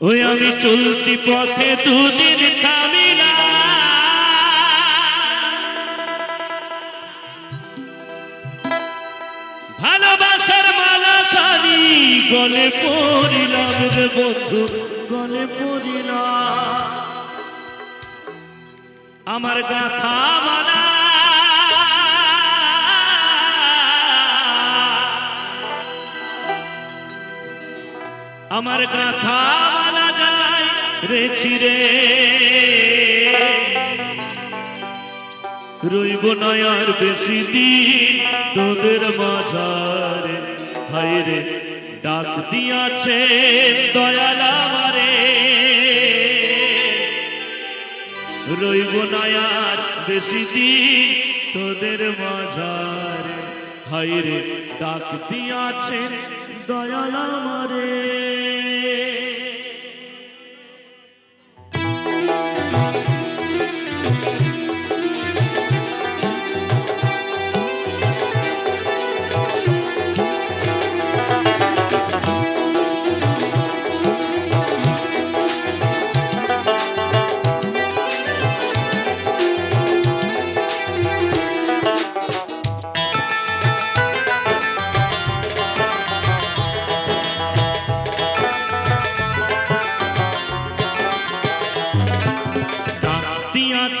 ওই আমি চলতি পথে দুদিন থামি না ভালোবাসার মালা খানি গলে পড়িলাম রে বন্ধু, গলে পড়িলাম। আমার গাথা মালা আমার গাথা রে ছিরে রইব নয় আর বেশি দিন তোদের মাঝারে। হাই রে, ডাক দিয়াছে দয়াল আমারে। রইব নয় আর বেশি দিন তোদের মাঝারে। হাই রে, ডাক দিয়াছে দয়াল আমারে।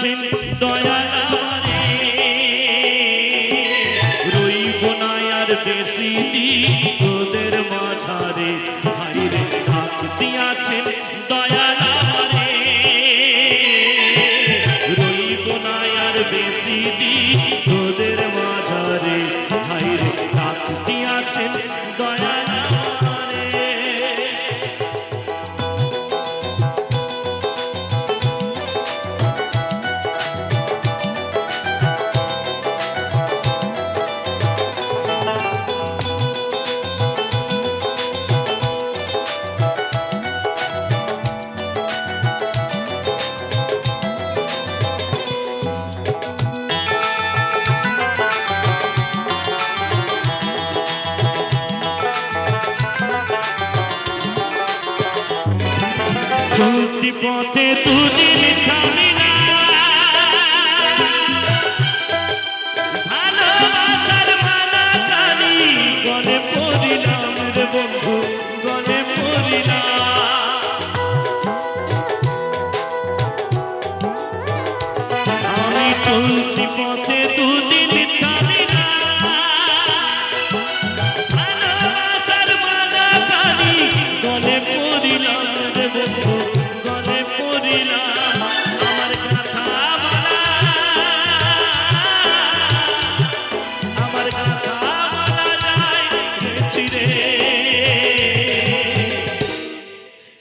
দিয়াছেন দয়াল আমারে। রইব না আর বেশি দিন। পথে দুদিন থামি না। ভালোবাসার মালা জানি গলে পড়িলাম রে বন্ধু।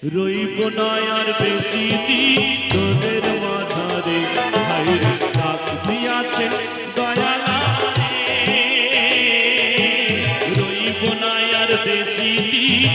রইব নয় আর বেশি দিন তোদের মাথারে হাইরে ডাক রইব নয় আর বেশি দিন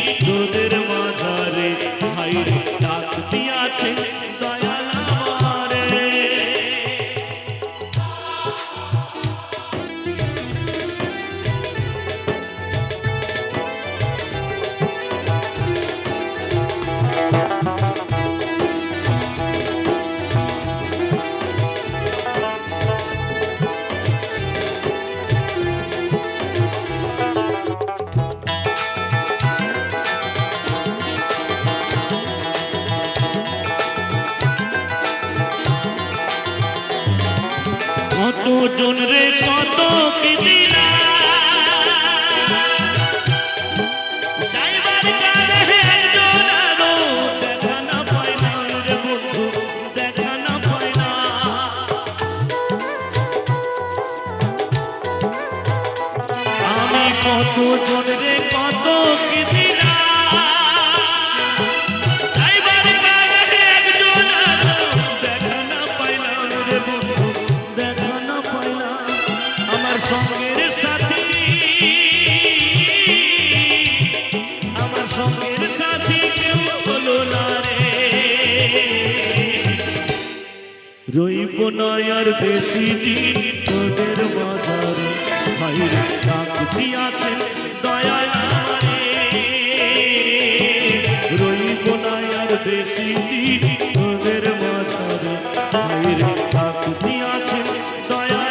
কেউ হলো না রে। রইব নয় আর বেশি দিন। দিয়াছেন দয়াল রইব না আর বেশি দিন তোদের মাঝারে ভাইরে থাকতে আছে দয়া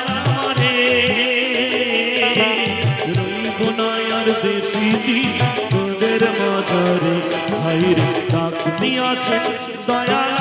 রইব না আর বেশি দিন তোদের মাঝারে ভাইরে থাকতে আছে দয়া